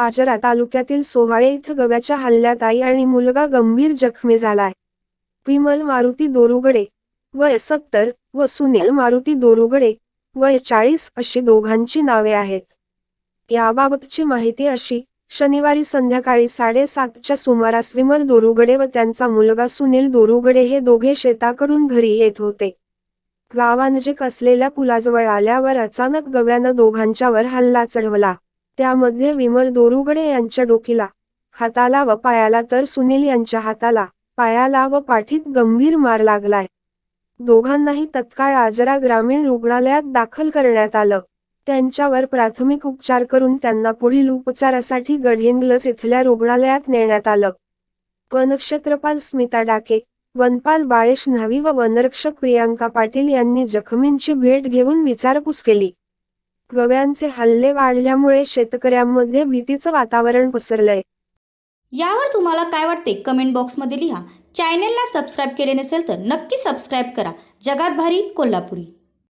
आजरा तालुक्यातील सोहाळे इथं गव्याच्या हल्ल्यात आई आणि मुलगा गंभीर जखमी झालाय. विमल मारुती दोरुगडे वय सत्तर व सुनील मारुती दोरुगडे वय चाळीस अशी दोघांची नावे आहेत. याबाबतची माहिती अशी शनिवारी संध्याकाळी साडेसातच्या सुमारास विमल दोरुगडे व त्यांचा मुलगा सुनील दोरुगडे हे दोघे शेताकडून घरी येत होते. गावानजीक असलेल्या पुलाजवळ आल्यावर अचानक गव्यानं दोघांच्यावर हल्ला चढवला. त्यामध्ये विमल दोरुगडे यांच्या डोकीला हाताला व पायाला तर सुनील यांच्या हाताला पायाला व पाठीत गंभीर मार लागलाय. दोघांनाही तत्काळ आजरा ग्रामीण रुग्णालयात दाखल करण्यात आलं. त्यांच्यावर प्राथमिक उपचार करून त्यांना पुढील उपचारासाठी गडहिंग्लज इथल्या रुग्णालयात नेण्यात आलं. वनक्षत्रपाल स्मिता डाके वनपाल बाळेश न्हावी व वनरक्षक प्रियांका पाटील यांनी जखमींची भेट घेऊन विचारपूस केली. गव्यांचे हल्ले वाढल्यामुळे शेतकऱ्यांमध्ये भीतीचं वातावरण पसरलंय. यावर तुम्हाला काय वाटते? कमेंट बॉक्समध्ये लिहा. चॅनेलला सबस्क्राईब केले नसेल तर नक्की सबस्क्राईब करा. जगात भारी कोल्हापुरी.